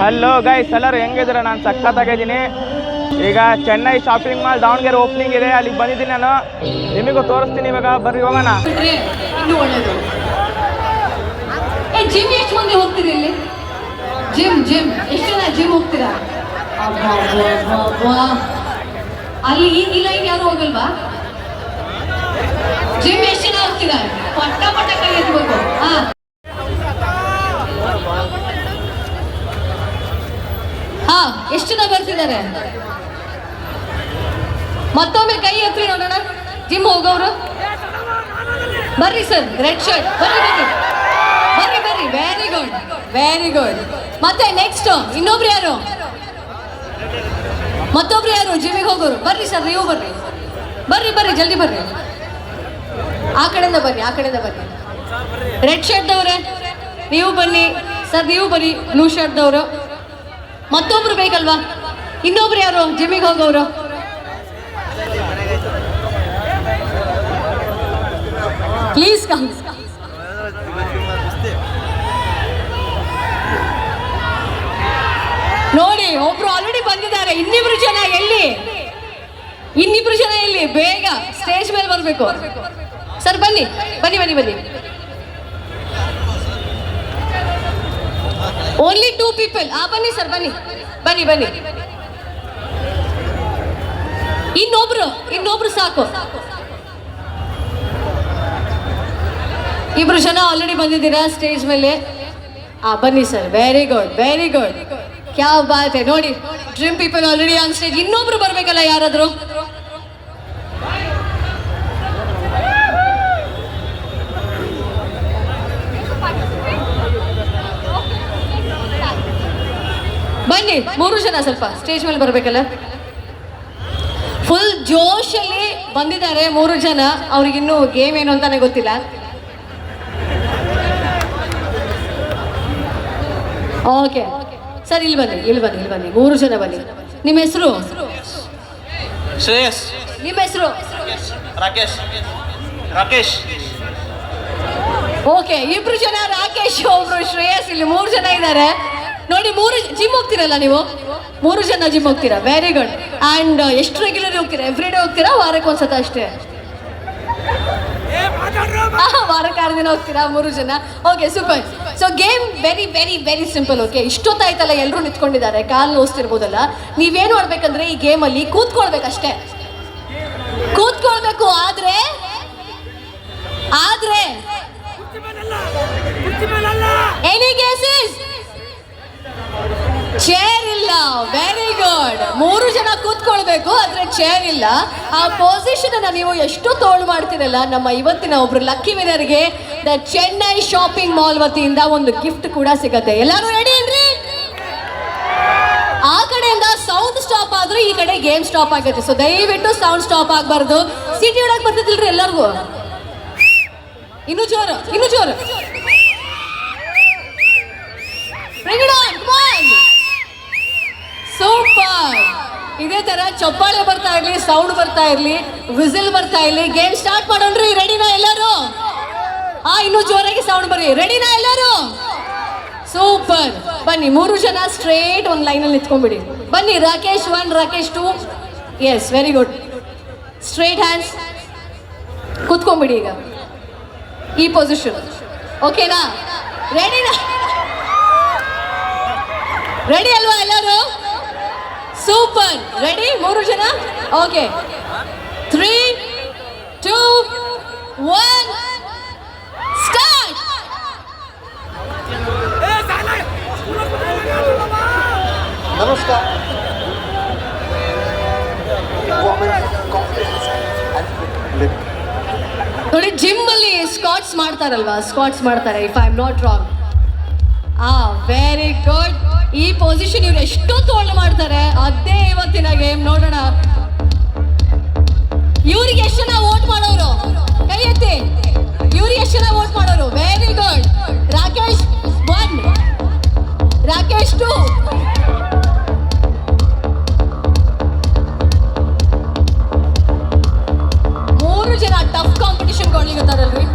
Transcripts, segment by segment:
Hello guys ಎಲ್ಲರೂ ಹೆಂಗಿದ್ರೆ ನಾನು ಸಖತ್ತಾಗಿದ್ದೀನಿ. ಈಗ Chennai shopping mall Davanagere opening ಇದೆ. ಅಲ್ಲಿಗೆ ಬಂದಿದ್ದೀನಿ ನಾನು. ನಿಮಗೂ ತೋರಿಸ್ತೀನಿ ಇವಾಗ. ಬರ್ರಿ, ಹೋಗೋಣ. ಜಿಮ್ ಎಷ್ಟು ಮಂದಿ ಹೋಗ್ತೀರಿ ಇಲ್ಲಿ? ಜಿಮ್ ಜಿಮ್ ಎಷ್ಟು ಜನ ಜಿಮ್ ಹೋಗ್ತೀರಾ. ಅಲ್ಲಿ ಈ ಈ ಲೈನ್ ಯಾರು ಹೋಗಲ್ವಾ? ಜಿಮ್ ಎಷ್ಟು ಜನ ಹೋಗ್ತೀರಾ? ಪಟ್ಟ ಪಟ್ಟ ಕೈ ಎತ್ಬೇಕು ಎಷ್ಟು ಜನ ಬರ್ತಿದ್ದಾರೆ? ಮತ್ತೊಮ್ಮೆ ಕೈ ಎತ್ತಿ ನೋಡೋಣ. ಜಿಮ್ ಹೋಗೋರು? ಬರ್ರಿ ಸರ್ ರೆಡ್ ಶರ್ಟ್ ಬರ್ರಿ ಬರ್ರಿ. ಬರ್ರಿ ಬರ್ರಿ. ವೆರಿ ಗುಡ್ ವೆರಿ ಗುಡ್ ಮತ್ತೆ ನೆಕ್ಸ್ಟ್ ಇನ್ನೊಬ್ರು ಯಾರು? ಮತ್ತೊಬ್ರು ಯಾರು? ಜಿಮ್ಮಿಗೆ ಹೋಗೋರು. ಬರ್ರಿ ಸರ್, ನೀವು ಬರ್ರಿ. ಬರ್ರಿ ಬರ್ರಿ, ಜಲ್ದಿ ಬರ್ರಿ. ಆ ಕಡೆಯಿಂದ ಬನ್ನಿ ಆ ಕಡೆಯಿಂದ ಬನ್ನಿ ರೆಡ್ ಶರ್ಟ್ ಶರ್ಟ್ದವ್ರೆ ನೀವು ಬನ್ನಿ. ಸರ್, ನೀವು ಬನ್ನಿ. ಬ್ಲೂ ಶರ್ಟ್ದವರು ಮತ್ತೊಬ್ರು ಬೇಕಲ್ವಾ? ಇನ್ನೊಬ್ರು ಯಾರು? ಜಿಮ್ಮಿಗೆ ಹೋಗೋರು. ಪ್ಲೀಸ್ ಕಮ್ ನೋಡಿ, ಒಬ್ರು ಆಲ್ರೆಡಿ ಬಂದಿದ್ದಾರೆ. ಇನ್ನಿಬ್ರು ಜನ ಎಲ್ಲಿ? ಇನ್ನಿಬ್ರು ಜನ ಎಲ್ಲಿ? ಬೇಗ ಸ್ಟೇಜ್ ಮೇಲೆ ಬರಬೇಕು. ಸರ್, ಬನ್ನಿ. ಬನ್ನಿ ಬನ್ನಿ ಬನ್ನಿ. ಓನ್ಲಿ ಟೂ ಪೀಪಲ್ ಆ, ಬನ್ನಿ ಸರ್ ಬನ್ನಿ. ಬನ್ನಿ ಬನ್ನಿ. ಇನ್ನೊಬ್ರು ಇನ್ನೊಬ್ರು ಸಾಕು. ಇಬ್ರು ಜನ ಆಲ್ರೆಡಿ ಬಂದಿದ್ದೀರಾ ಸ್ಟೇಜ್ ಮೇಲೆ? ಆ, ಬನ್ನಿ sir very good very good ಯಾವ ಬಾತ್ ನೋಡಿ dream people already on stage ಇನ್ನೊಬ್ರು ಬರ್ಬೇಕಲ್ಲ ಯಾರಾದ್ರು? ಬನ್ನಿ ಮೂರು ಜನ ಸ್ವಲ್ಪ ಸ್ಟೇಜ್ ಮೇಲೆ ಬರಬೇಕಲ್ಲ? ಫುಲ್ ಜೋಶಲ್ಲಿ ಬಂದಿದ್ದಾರೆ ಮೂರು ಜನ. ಅವ್ರಿಗಿನ್ನೂ ಗೇಮ್ ಏನು ಅಂತಾನೆ ಗೊತ್ತಿಲ್ಲ. ಓಕೆ ಸರ್ ಇಲ್ಲಿ ಬನ್ನಿ ಇಲ್ಲಿ ಬನ್ನಿ ಇಲ್ಲಿ ಬನ್ನಿ. ಮೂರು ಜನ ಬನ್ನಿ. ನಿಮ್ಮ ಹೆಸರು? ಶ್ರೇಯಸ್. ನಿಮ್ಮ ಹೆಸರು? ರಾಕೇಶ್. ರಾಕೇಶ್. ಓಕೆ ಇಬ್ರು ಜನ ರಾಕೇಶ್ ಒಬ್ರು ಶ್ರೇಯಸ್ ಇಲ್ಲಿ ಮೂರು ಜನ ಇದ್ದಾರೆ. ನೋಡಿ ಮೂರು ಜಿಮ್ ಹೋಗ್ತೀರಲ್ಲ ನೀವು? ಮೂರು ಜನ ಜಿಮ್ ಹೋಗ್ತೀರಾ? ವೆರಿ ಗುಡ್ ಅಂಡ್ ಎಷ್ಟು ರೆಗ್ಯುಲರ್ ಹೋಗ್ತೀರಾ? ಎವ್ರಿ ಡೇ ಹೋಗ್ತೀರಾ? ವಾರಕ್ಕೆ ಒಂದ್ಸತ ಅಷ್ಟೇ? ವಾರಕ್ಕೆ ಆರು ದಿನ ಹೋಗ್ತೀರಾ ಮೂರು ಜನ? Okay super so game very very very simple okay ಇಷ್ಟೊತ್ತಾಯ್ತಲ್ಲ ಎಲ್ಲರೂ ನಿಂತ್ಕೊಂಡಿದ್ದಾರೆ ಕಾಲು ನೋಸ್ತಿರ್ಬೋದಲ್ಲ? ನೀವೇನು ಮಾಡ್ಬೇಕಂದ್ರೆ ಈ ಗೇಮಲ್ಲಿ ಕೂತ್ಕೊಳ್ಬೇಕಷ್ಟೇ. ಕೂತ್ಕೊಳ್ಬೇಕು ಆದ್ರೆ ಆದ್ರೆ ಎನಿ ಕೇಸಸ್ ಚೇರ್ ಇಲ್ಲ. ವೆರಿ ಗುಡ್ ಮೂರು ಜನ ಕೂತ್ಕೊಳ್ಬೇಕು, ಆದ್ರೆ ಚೇರ್ ಇಲ್ಲ. ಆ ಪೊಸಿಷನ್ ಅನ್ನ ನೀವು ಎಷ್ಟು ತೋಳು ಮಾಡ್ತೀರಲ್ಲ, ನಮ್ಮ ಇವತ್ತಿನ ಒಬ್ರು ಲಕ್ಕಿ ವಿನರ್ಗೆ ದ ಚೆನ್ನೈ ಶಾಪಿಂಗ್ ಮಾಲ್ ವತಿಯಿಂದ ಒಂದು ಗಿಫ್ಟ್ ಕೂಡ ಸಿಗತ್ತೆ. ಎಲ್ಲರೂ ರೆಡಿ ಏನ್ರಿ? ಆ ಕಡೆಯಿಂದ ಸೌಂಡ್ ಸ್ಟಾಪ್ ಆದ್ರೆ ಈ ಕಡೆ ಗೇಮ್ ಸ್ಟಾಪ್ ಆಗುತ್ತೆ. ಸೊ ದಯವಿಟ್ಟು ಸೌಂಡ್ ಸ್ಟಾಪ್ ಆಗಬಾರ್ದು. ಸಿಟಿ ಒಳಗ್ ಬರ್ತಿದ್ದಿಲ್ರಿ ಎಲ್ಲರಿಗೂ? ಇನ್ನು ಜೋರು ಇನ್ನು ಜೋರು. ಸೂಪರ್ ಇದೇ ತರ ಚಪ್ಪಾಳೆ ಬರ್ತಾ ಇರ್ಲಿ ಸೌಂಡ್ ಬರ್ತಾ ಇರ್ಲಿ ವಿಸಿಲ್ ಬರ್ತಾ ಇರ್ಲಿ ಗೇಮ್ ಸ್ಟಾರ್ಟ್ ಮಾಡೋಣ್ರಿ ರೆಡಿನಾ ಎಲ್ಲರೂ? ಆ ಇನ್ನು ಜೋರಾಗಿ ಸೌಂಡ್ ಬರ್ರಿ. ರೆಡಿನಾ ಎಲ್ಲರೂ? ಸೂಪರ್ ಬನ್ನಿ, ಮೂರು ಜನ ಸ್ಟ್ರೇಟ್ ಒಂದು ಲೈನಲ್ಲಿ ನಿಂತ್ಕೊಂಡ್ಬಿಡಿ. ಬನ್ನಿ, Rakesh one Rakesh two yes very good straight hands ಕುತ್ಕೊಂಡ್ಬಿಡಿ ಈಗ. ಈ ಪೊಸಿಷನ್ ಓಕೆನಾ ರೆಡಿನಾ ರೆಡಿ ಅಲ್ವಾ ಎಲ್ಲರೂ? ಸೂಪರ್ ರೆಡಿ ಮೂರು ಜನ? Okay three two one start ನಮಸ್ಕಾರ. ನೋಡಿ ಜಿಮ್ ಅಲ್ಲಿ ಸ್ಕಾಟ್ಸ್ ಮಾಡ್ತಾರಲ್ವಾ? ಸ್ಕಾಟ್ಸ್ ಮಾಡ್ತಾರೆ if I am not wrong ಆ ವೆರಿ ಗುಡ್ ಈ ಪೊಸಿಷನ್ ಇವ್ರು ಎಷ್ಟು ಹೋಲ್ಡ್ ಮಾಡ್ತಾರೆ, ಅದೇ ಇವತ್ತಿನ ಗೇಮ್ ನೋಡೋಣ. ಇವ್ರಿಗೆ ಎಷ್ಟು ಜನ ವೋಟ್ ಮಾಡೋರು? ಕೈ ಎತ್ತಿ. ಇವ್ರಿಗೆ ಎಷ್ಟು ಜನ ವೋಟ್ ಮಾಡೋರು? Very good Rakesh one Rakesh two ಮೂರು ಜನ ಟಫ್ ಕಾಂಪಿಟಿಷನ್ ಕೊಡ್ಲಿಕ್ಕತ್ತಾರಲ್ರಿ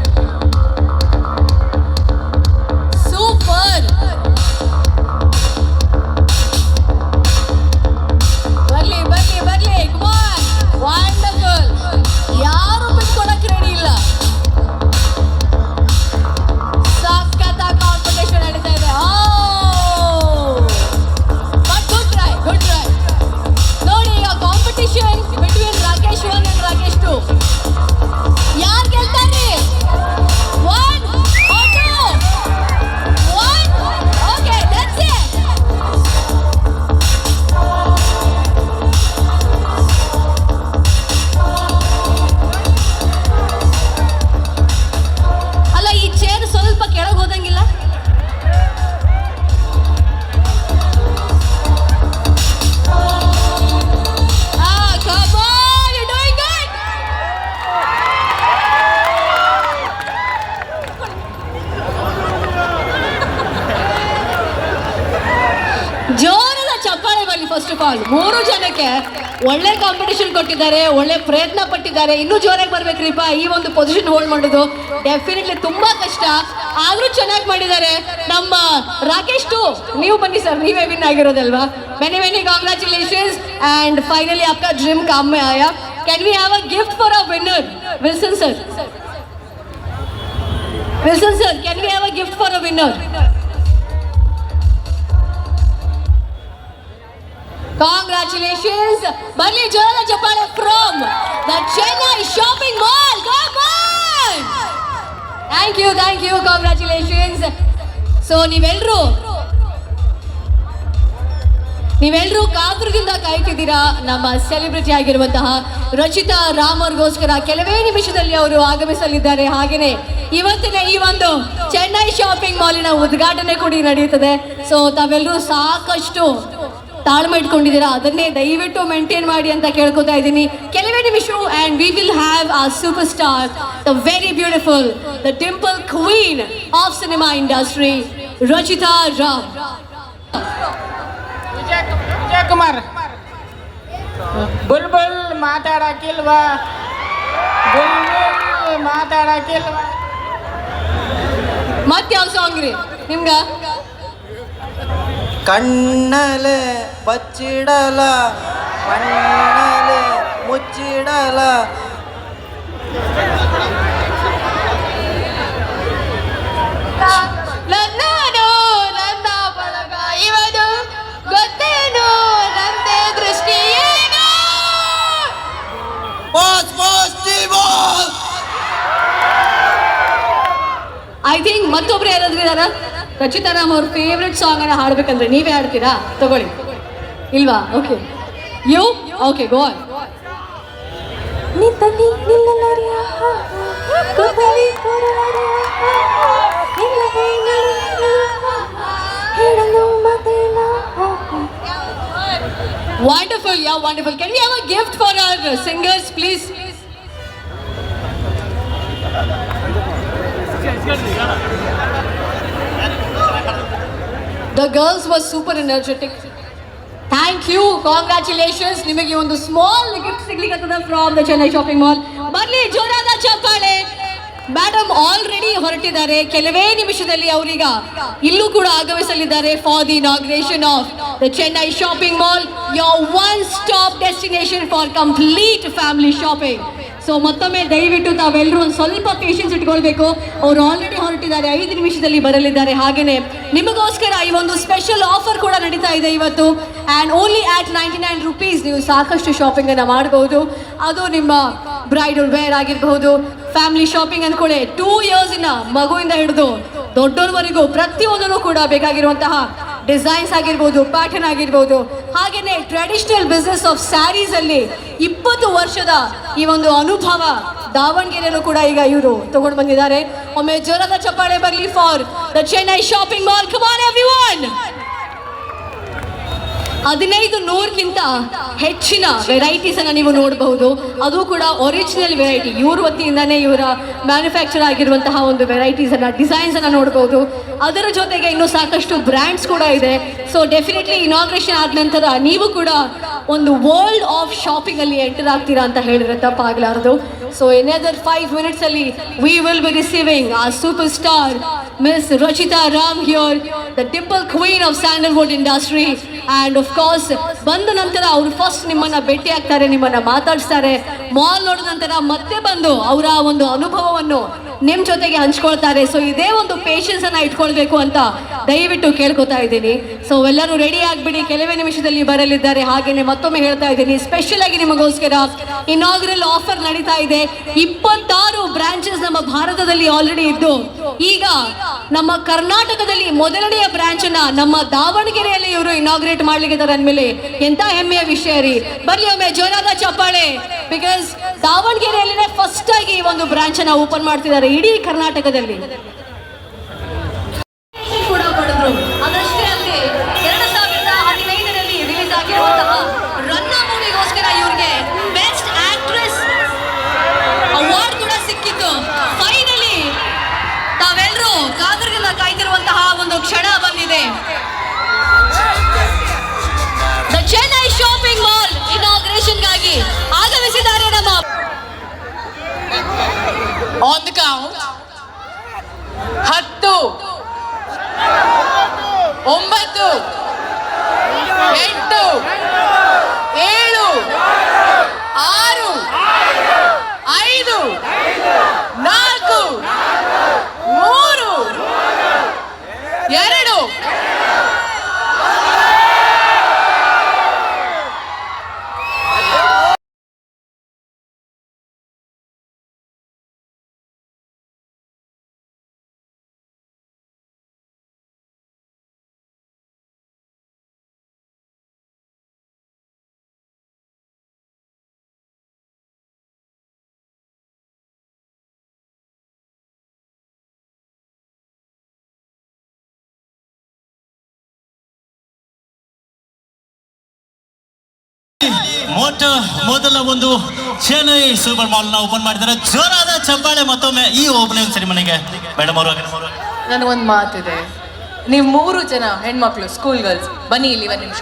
ಜೋರದ ಚಪ್ಪಾಳೆ ಬರಲಿ ಫಸ್ಟ್ ಆಫ್ ಆಲ್ ಮೂರು ಜನಕ್ಕೆ ಒಳ್ಳೆ ಕಾಂಪಿಟೇಷನ್ ಕೊಟ್ಟಿದ್ದಾರೆ, ಒಳ್ಳೆ ಪ್ರಯತ್ನ ಪಟ್ಟಿದ್ದಾರೆ. ಇನ್ನೂ ಜೋರಾಗಿ ಬರ್ಬೇಕ್ರಿಪ್ಪ ಈ ಒಂದು ಪೊಸಿಷನ್ ಹೋಲ್ಡ್ ಮಾಡೋದು ಡೆಫಿನೆಟ್ಲಿ ತುಂಬಾ ಕಷ್ಟ. ಆದ್ರೂ ಚೆನ್ನಾಗಿ ಮಾಡಿದ್ದಾರೆ. ನಮ್ಮ ರಾಕೇಶ್ ಟು, ನೀವು ಬನ್ನಿ ಸರ್ ನೀವೇ win ಆಗಿರೋದಲ್ವಾ? Many many congratulations and finally ಅಪ್ಪ dream come can we have a gift for a winner Wilson sir Wilson sir can we have a gift for a winner Congratulations! Bali Jola Japale from the Chennai Shopping Mall. Come on! Thank you, thank you, congratulations. So ನೀವೆಲ್ಲರೂ ನೀವೆಲ್ಲರೂ ಕಾತುರದಿಂದ ಕಾಯ್ತಿದ್ದೀರಾ ನಮ್ಮ celebrity ಆಗಿರುವಂತಹ ರಚಿತಾ ರಾಮ್ ಅವ್ರಿಗೋಸ್ಕರ ಕೆಲವೇ ನಿಮಿಷದಲ್ಲಿ ಅವರು ಆಗಮಿಸಲಿದ್ದಾರೆ ಹಾಗೆಯೇ ಇವತ್ತಿನ ಈ ಒಂದು ಚೆನ್ನೈ ಶಾಪಿಂಗ್ ಮಾಲಿನ ಉದ್ಘಾಟನೆ ಕೂಡ ನಡೆಯುತ್ತದೆ ಸೊ ತಾವೆಲ್ಲರೂ ಸಾಕಷ್ಟು ತಾಳ್ಮೆ ಇಟ್ಕೊಂಡಿದ್ದೀರಾ? ಅದನ್ನೇ ದಯವಿಟ್ಟು ಮೇಂಟೈನ್ ಮಾಡಿ ಅಂತ ಕೇಳ್ಕೊತಾ ಇದ್ದೀನಿ. ಕೆಲವೇ ನಿಮಿಷ and we will have a super star the very beautiful the dimple queen of cinema industry Rachita Ram Vijay Kumar Bulbul bull ಮಾತಾಡಕ್ಕಿಲ್ವಾ? ಬುಲ್ ಬುಲ್ ಮಾತಾಡಕ್ಕಿಲ್ವಾ? ಮತ್ತೆ ಯಾವ ಸಾಂಗ್ ರೀ? ನಿಮ್ಗ? ಕಣ್ಣಲೆ ಬಚ್ಚಿಡಲ ಕಣ್ಣಲೆ ಮುಚ್ಚಿಡಲ ಐ ಥಿಂಕ್ ಮತ್ತೊಬ್ರು ಯಾರಾದ್ರೂ ಇದಾರ ರಚಿತಾ ರಾಮ್ ಅವ್ರ ಫೇವ್ರೆಟ್ ಸಾಂಗ್ ಅನ್ನ ಹಾಡ್ಬೇಕಂದ್ರೆ ನೀವೇ ಹಾಡ್ತೀರಾ ತಗೊಳ್ಳಿ ಇಲ್ವಾ ಓಕೆ ಯು ಓಕೆ ಗೋ ನಿಂತಲ್ಲಿ ನಿಲ್ಲಲಾರಿಯ ಕೂತಲ್ಲಿ ಕೂರಲಾರಿಯ ನಿಲ್ಲದೆ ಹೇಳಲು ಮಾತಿಲ್ಲ Wonderful, yeah, wonderful. Can we have girls was super energetic. Thank you congratulations ನಿಮಗೆ ಒಂದು ಸ್ಮಾಲ್ ಗಿಫ್ಟ್ ಸಿಗ್ಲಿಕ್ಕೆ from the Chennai shopping mall ಬರ್ಲಿ, ಜೋರಾದ ಚಪ್ಪಾಳೆ. ಮೇಡಮ್ ಆಲ್ರೆಡಿ ಹೊರಟಿದ್ದಾರೆ. ಕೆಲವೇ ನಿಮಿಷದಲ್ಲಿ ಅವರೀಗ ಇಲ್ಲೂ ಕೂಡ ಆಗಮಿಸಲಿದ್ದಾರೆ for the inauguration of the Chennai shopping mall your one stop destination for complete family shopping so ಮತ್ತೊಮ್ಮೆ ದಯವಿಟ್ಟು ತಾವೆಲ್ಲರೂ ಒಂದು ಸ್ವಲ್ಪ ಪೇಷನ್ಸ್ ಇಟ್ಕೊಳ್ಬೇಕು. ಅವರು ಆಲ್ರೆಡಿ ಹೊರಟಿದ್ದಾರೆ, ಐದು ನಿಮಿಷದಲ್ಲಿ ಬರಲಿದ್ದಾರೆ. ಹಾಗೇನೆ ನಿಮಗೋಸ್ಕರ ಈ ಒಂದು ಸ್ಪೆಷಲ್ ಆಫರ್ ಕೂಡ ನಡೀತಾ ಇದೆ ಇವತ್ತು. And only at ninety nine rupees ನೀವು ಸಾಕಷ್ಟು ಶಾಪಿಂಗ್ ಮಾಡ್ಬೋದು. ಅದು ನಿಮ್ಮ ಬ್ರೈಡಲ್ ವೇರ್ ಆಗಿರಬಹುದು ಫ್ಯಾಮಿಲಿ ಶಾಪಿಂಗ್ ಅಂದ್ಕೊಳ್ಳಿ ಟೂ ಇಯರ್ಸ್ ಇನ್ನ ಮಗುವಿಂದ ಹಿಡಿದು ದೊಡ್ಡೋರ್ವರೆಗೂ ಪ್ರತಿಯೊಂದನ್ನು ಕೂಡ ಬೇಕಾಗಿರುವಂತಹ ಡಿಸೈನ್ಸ್ ಆಗಿರ್ಬೋದು ಪ್ಯಾಟರ್ನ್ ಆಗಿರ್ಬೋದು. ಹಾಗೇನೆ ಟ್ರೆಡಿಷನಲ್ ಬಿಸ್ನೆಸ್ ಆಫ್ ಸ್ಯಾರೀಸ್ ಅಲ್ಲಿ ಇಪ್ಪತ್ತು ವರ್ಷದ ಈ ಒಂದು ಅನುಭವ ದಾವಣಗೆರೆಯಲ್ಲೂ ಕೂಡ ಈಗ ಇವರು ತಗೊಂಡು ಬಂದಿದ್ದಾರೆ. ಒಮ್ಮೆ ಜ್ವರದ ಚಪ್ಪಾಳೆ ಬರಲಿ for the Chennai shopping mall come on everyone ಹದಿನೈದು ನೂರಕ್ಕಿಂತ ಹೆಚ್ಚಿನ ವೆರೈಟೀಸ್ ಅನ್ನ ನೀವು ನೋಡಬಹುದು. ಅದು ಕೂಡ ಒರಿಜಿನಲ್ ವೆರೈಟಿ ಇವ್ರ ವತಿಯಿಂದಾನೇ ಇವರ ಮ್ಯಾನುಫ್ಯಾಕ್ಚರ್ ಆಗಿರುವಂತಹ ಒಂದು ವೆರೈಟೀಸ್ ಅನ್ನ ಡಿಸೈನ್ಸ್ ಅನ್ನ ನೋಡಬಹುದು. ಅದರ ಜೊತೆಗೆ ಇನ್ನೂ ಸಾಕಷ್ಟು ಬ್ರ್ಯಾಂಡ್ಸ್ ಕೂಡ ಇದೆ. ಸೊ ಡೆಫಿನೆಟ್ಲಿ ಇನಾಗ್ರೇಷನ್ ಆದ ನಂತರ ನೀವು ಕೂಡ ಒಂದು ವರ್ಲ್ಡ್ ಆಫ್ ಶಾಪಿಂಗ್ ಅಲ್ಲಿ ಎಂಟರ್ ಆಗ್ತೀರಾ ಅಂತ ಹೇಳಿದ್ರೆ ತಪ್ಪಾಗಲಾರದು. ಸೊ ಎನದರ್ ಫೈವ್ ಮಿನಿಟ್ಸ್ ಅಲ್ಲಿ we will be receiving a super star miss Rachita Ram here the dimple queen of Sandalwood industry and of course ಬಂದ ನಂತರ ಅವರು ಫಸ್ಟ್ ನಿಮ್ಮನ್ನ ಭೇಟಿ ಆಗ್ತಾರೆ, ನಿಮ್ಮನ್ನ ಮಾತಾಡಿಸ್ತಾರೆ. ಮಾಲ್ ನೋಡಿದ ನಂತರ ಮತ್ತೆ ಬಂದು ಅವರ ಒಂದು ಅನುಭವವನ್ನು ನಿಮ್ಮ ಜೊತೆಗೆ ಹಂಚ್ಕೊಳ್ತಾರೆ. ಸೊ ಇದೇ ಒಂದು ಪೇಷನ್ಸ್ ಅನ್ನ ಇಟ್ಕೊಳ್ಬೇಕು ಅಂತ ದಯವಿಟ್ಟು ಕೇಳ್ಕೊತಾ ಇದ್ದೀನಿ. ಸೊ ಎಲ್ಲರೂ ರೆಡಿ ಆಗ್ಬಿಡಿ. ಕೆಲವೇ ನಿಮಿಷದಲ್ಲಿ ಬರಲಿದ್ದಾರೆ. ಹಾಗೇನೆ ಮತ್ತೊಮ್ಮೆ ಹೇಳ್ತಾ ಇದ್ದೀನಿ. ಸ್ಪೆಷಲ್ ಆಗಿ ನಿಮಗೋಸ್ಕರ ಇನಾಗ್ರಲ್ ಆಫರ್ ನಡೀತಾ ಇದೆ. ಇಪ್ಪತ್ತಾರು ಬ್ರಾಂಚಸ್ ನಮ್ಮ ಭಾರತದಲ್ಲಿ ಆಲ್ರೆಡಿ ಇದ್ದು, ಈಗ ನಮ್ಮ ಕರ್ನಾಟಕದಲ್ಲಿ ಮೊದಲನೆಯ ಬ್ರಾಂಚ್ ಅನ್ನ ನಮ್ಮ ದಾವಣಗೆರೆಯಲ್ಲಿ ಇವರು ಇನಾಗ್ರೇಟ್ ಮಾಡ್ಲಿಕ್ಕಿದ್ದಾರೆ ಅಂದ್ಮೇಲೆ ಎಂತ ಹೆಮ್ಮೆಯ ವಿಷಯ ರೀ. ಬರ್ಲಿ ಒಮ್ಮೆ, ಜೋರಾದ ಚಪ್ಪಾಳೆ. ಬಿಕಾಸ್ ದಾವಣಗೆರೆಯಲ್ಲಿನೇ ಫಸ್ಟ್ ಆಗಿ ಈ ಒಂದು ಬ್ರಾಂಚ್ ಅನ್ನ ಓಪನ್ ಮಾಡ್ತಿದ್ದಾರೆ. ಇಡೀ ಕರ್ನಾಟಕದಲ್ಲಿ. On the count. Hattu. Umbatu. Entu. Elu. ಮೊಟ್ಟ ಮೊದಲ ಒಂದು ಚೆನ್ನೈ ಸೂಪರ್ ಮಾಲ್ನ ಓಪನ್ ಮಾಡಿದ್ದಾರೆ. ಜೋರಾದ ಚಪ್ಪಾಳೆ ಮತ್ತೊಮ್ಮೆ ಈ ಓಪನಿಂಗ್ ಸೆರೆಮನಿಗೆ ಮೇಡಮ್ ಅವರು ನನಗೊಂದು ಮಾತಿದೆ. ನೀವು ಮೂರು ಜನ ಹೆಣ್ಮಕ್ಳು ಸ್ಕೂಲ್ ಗರ್ಲ್ಸ್ ಬನ್ನಿ ಇಲ್ಲಿ ಒಂದು ನಿಮಿಷ.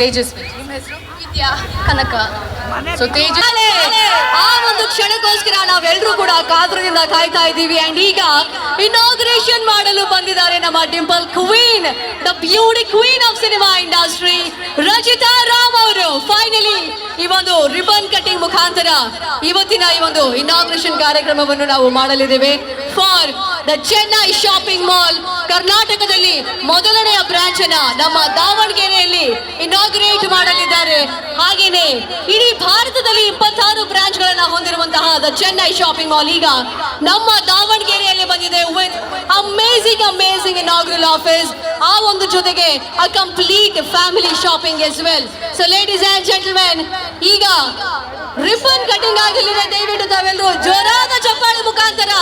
ತೇಜಸ್ವಿ ನಿಮ್ಮ ಹೆಸರು ವಿದ್ಯಾ ಕನಕ ಸೊ ಆ ಒಂದು ಕ್ಷಣಕ್ಕೋಸ್ಕರ ನಾವೆಲ್ಲರೂ ಕೂಡ ಕಾತುರದಿಂದ ಕಾಯ್ತಾ ಇದ್ದೀವಿ. ಅಂಡ್ ಈಗ ಇನಾಗ್ರೇಷನ್ ಮಾಡಲು ಬಂದಿದ್ದಾರೆ ನಮ್ಮ dimple queen the beauty queen of cinema industry Rachita Ram ಅವರು. ಫೈನಲಿ ಈ ಒಂದು ರಿಬನ್ ಕಟಿಂಗ್ ಮುಖಾಂತರ ಇವತ್ತಿನ ಈ ಒಂದು ಇನಾಗ್ರೇಷನ್ ಕಾರ್ಯಕ್ರಮವನ್ನು ನಾವು ಮಾಡಲಿದ್ದೇವೆ. For the Chennai shopping mall ಕರ್ನಾಟಕದಲ್ಲಿ ಮೊದಲನೆಯ ಬ್ರಾಂಚ್ ಅನ್ನ ನಮ್ಮ ದಾವಣಗೆರೆಯಲ್ಲಿ ಇನಾಗ್ರೇಟ್ ಮಾಡಲಿದ್ದಾರೆ. ಹಾಗೇನೆ ಇಡೀ ಭಾರತದಲ್ಲಿ ಇಪ್ಪತ್ತಾರು ಬ್ರಾಂಚ್ ಗಳನ್ನ ಹೊಂದಿರುವಂತಹ ದ ಚೆನ್ನೈ ಶಾಪಿಂಗ್ ಮಾಲ್ ಈಗ ನಮ್ಮ ದಾವಣಗೆರೆಯಲ್ಲಿ ಬಂದಿದೆ with amazing amazing inaugural offers ಆ ಒಂದು ಜೊತೆಗೆ a complete family shopping as well so ladies and gentlemen ಈಗ ರಿಬ್ಬನ್ ಕಟಿಂಗ್ ಆಗಲಿದೆ ದಯವಿಟ್ಟು ತಾವೆಲ್ಲರೂ ಜೋರಾದ ಚಪ್ಪಾಳೆ ಮುಖಾಂತರ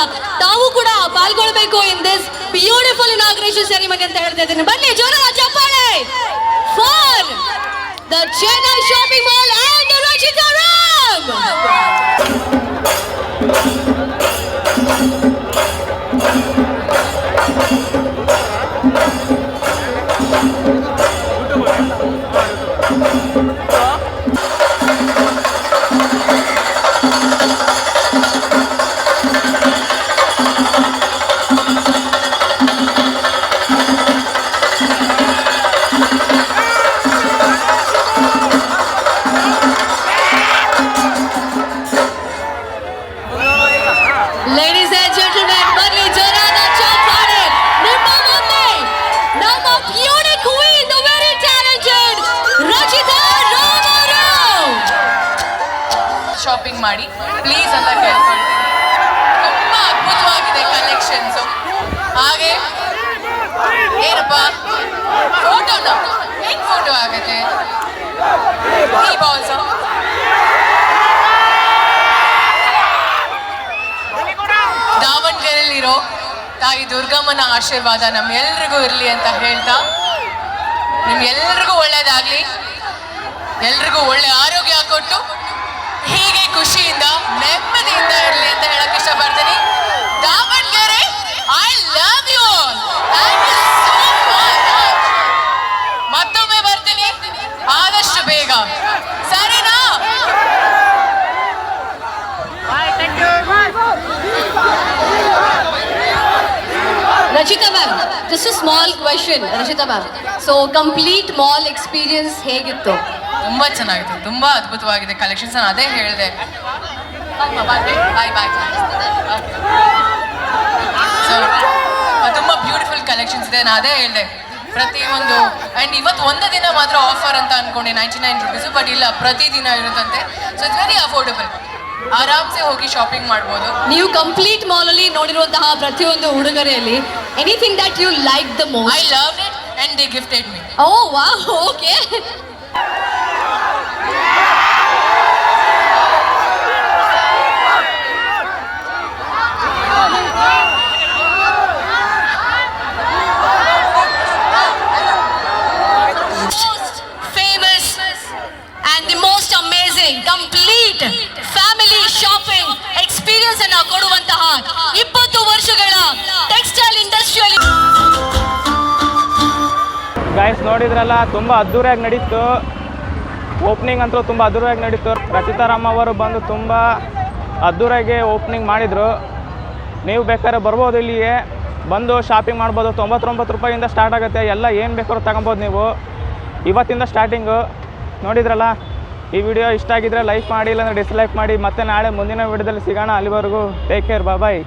ತಾವು ಕೂಡ ಪಾಲ್ಗೊಳ್ಬೇಕು in this beautiful inauguration ceremony ಅಂತ ಹೇಳ್ತಾ ಇದ್ದೀನಿ. ಬನ್ನಿ, ಜೋರಾದ ಚಪ್ಪಾಳೆ. For the Chennai shopping mall and Rachita Ram ದಾವಣಗೆರೆಯಲ್ಲಿರೋ ತಾಯಿ ದುರ್ಗಮ್ಮನ ಆಶೀರ್ವಾದ ನಮ್ಮೆಲ್ರಿಗೂ ಇರಲಿ ಅಂತ ಹೇಳ್ತಾ ನಿಮ್ಗೆಲ್ರಿಗೂ ಒಳ್ಳೇದಾಗ್ಲಿ. ಎಲ್ರಿಗೂ ಒಳ್ಳೆ ಆರೋಗ್ಯ ಕೊಟ್ಟು ಹೀಗೆ ಖುಷಿಯಿಂದ, ನೆಮ್ಮದಿಯಿಂದ ಇರಲಿ ಅಂತ ಹೇಳಕ್ ಇಷ್ಟಪಡ್ತೀನಿ. ದಾವಣಗೆರೆ ಐ ಲವ್ ಯು ಮತ್ತೊಮ್ಮೆ ಬರ್ತೀನಿ. ಆದಷ್ಟು ಬೇಗ ಸರಿನಾ Rachita ma'am just a small question Rachita ma'am so complete mall experience ಹೇಗಿತ್ತು? ತುಂಬಾ ಚೆನ್ನಾಗಿತ್ತು. ತುಂಬಾ ಅದ್ಭುತವಾಗಿದೆ. ಕಲೆಕ್ಷನ್ಸ್ ನಾನು ಅದೇ ಹೇಳಿದೆ. ಬಾಯ್ ಬಾಯ್ ಸೊ ತುಂಬ ಬ್ಯೂಟಿಫುಲ್ ಕಲೆಕ್ಷನ್ಸ್ ಇದೆ. ನಾನು ಅದೇ ಹೇಳಿದೆ. ಪ್ರತಿಯೊಂದು ಆ್ಯಂಡ್ ಇವತ್ತು ಒಂದು ದಿನ ಮಾತ್ರ ಆಫರ್ ಅಂತ ಅನ್ಕೊಂಡೆ ನೈಂಟಿ ನೈನ್ ರುಪೀಸು ಬಟ್ ಇಲ್ಲ ಪ್ರತಿ ದಿನ ಇರುತ್ತಂತೆ. ಸೊ ಇಟ್ಸ್ ವೆರಿ ಅಫೋರ್ಡಬಲ್ ಆರಾಮ್ಸೆ ಹೋಗಿ ಶಾಪಿಂಗ್ ಮಾಡ್ಬೋದು. ನೀವು ಕಂಪ್ಲೀಟ್ ಮಾಲ್ ಅಲ್ಲಿ ನೋಡಿರುವಂತಹ ಪ್ರತಿಯೊಂದು ಉಡುಗೊರೆಯಲ್ಲಿ anything that you like the I most love it and they gifted me oh wow okay guys ನೋಡಿದ್ರಲ್ಲ, ತುಂಬ ಅದ್ದೂರಿಯಾಗಿ ನಡೀತು. ಓಪನಿಂಗ್ ಅಂತೂ ತುಂಬ ಅದ್ದೂರಿಯಾಗಿ ನಡೀತು. ರಚಿತಾರಾಮ್ ಅವರು ಬಂದು ತುಂಬ ಅದ್ದೂರಿಯಾಗಿ ಓಪನಿಂಗ್ ಮಾಡಿದರು. ನೀವು ಬೇಕಾದ್ರೆ ಬರ್ಬೋದು ಇಲ್ಲಿಗೆ ಬಂದು ಶಾಪಿಂಗ್ ಮಾಡ್ಬೋದು. ತೊಂಬತ್ತೊಂಬತ್ತು ರೂಪಾಯಿಂದ ಸ್ಟಾರ್ಟ್ ಆಗುತ್ತೆ. ಎಲ್ಲ ಏನು ಬೇಕಾದ್ರೂ ತಗೊಬೋದು ನೀವು. ಇವತ್ತಿಂದ ಸ್ಟಾರ್ಟಿಂಗು ನೋಡಿದ್ರಲ್ಲ, ಈ ವಿಡಿಯೋ ಇಷ್ಟ ಆಗಿದ್ರೆ ಲೈಕ್ ಮಾಡಿ, ಇಲ್ಲಾಂದರೆ ಡಿಸ್ಲೈಕ್ ಮಾಡಿ. ಮತ್ತೆ ನಾಳೆ ಮುಂದಿನ ವಿಡಿಯೋದಲ್ಲಿ ಸಿಗೋಣ ಅಲ್ಲಿವರೆಗೂ. Take care bye